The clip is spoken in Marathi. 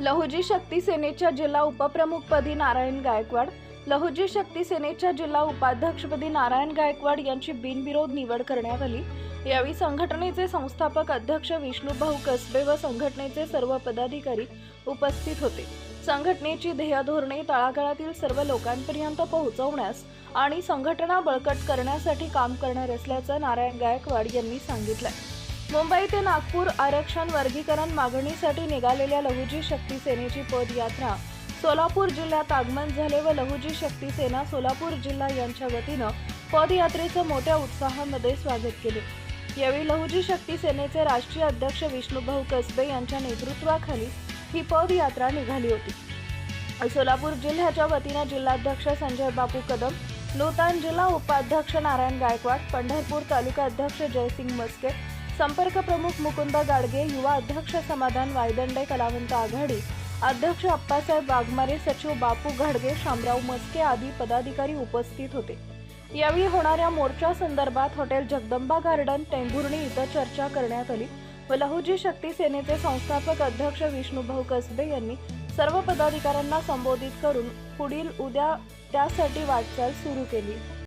लहुजी शक्ती सेनेच्या जिल्हा उपप्रमुखपदी नारायण गायकवाड लहुजी शक्ती सेनेच्या जिल्हा उपाध्यक्षपदी नारायण गायकवाड यांची बिनविरोध निवड करण्यात आली. यावेळी संघटनेचे संस्थापक अध्यक्ष विष्णुभाऊ कसबे व संघटनेचे सर्व पदाधिकारी उपस्थित होते. संघटनेची ध्येयधोरणे तळागाळातील सर्व लोकांपर्यंत पोहोचवण्यास आणि संघटना बळकट करण्यासाठी काम करणार असल्याचं नारायण गायकवाड यांनी सांगितलं मुंबई ते नागपूर आरक्षण वर्गीकरण मागणीसाठी निघालेल्या लहुजी शक्ती सेनेची पदयात्रा. सोलापूर जिल्ह्यात आगमन झाले व लहुजी शक्ती सेना सोलापूर जिल्हा यांच्या वतीनं पदयात्रेचं मोठ्या उत्साहामध्ये स्वागत केले. यावेळी लहुजी शक्ती सेनेचे राष्ट्रीय अध्यक्ष विष्णुभाऊ कसबे यांच्या नेतृत्वाखाली ही पदयात्रा निघाली होती. सोलापूर जिल्ह्याच्या वतीनं जिल्हाध्यक्ष संजय बापू कदम नूतन जिल्हा उपाध्यक्ष नारायण गायकवाड पंढरपूर तालुका अध्यक्ष जयसिंग मस्के संपर्क प्रमुख मुकुंद गाडगे युवा अध्यक्ष समाधान वायदंडे कलावंत आघाडी अध्यक्ष अप्पासाहेब वाघमारे सचिव बापू घाडगे शामराव मस्के आदी पदाधिकारी उपस्थित होते. यावेळी होणाऱ्या मोर्चा संदर्भात हॉटेल जगदंबा गार्डन टेंभुर्णी इथं चर्चा करण्यात आली. व लहुजी शक्ती सेनेचे संस्थापक अध्यक्ष विष्णुभाऊ कसबे यांनी सर्व पदाधिकाऱ्यांना संबोधित करून पुढील उद्या त्यासाठी वाटचाल सुरू केली.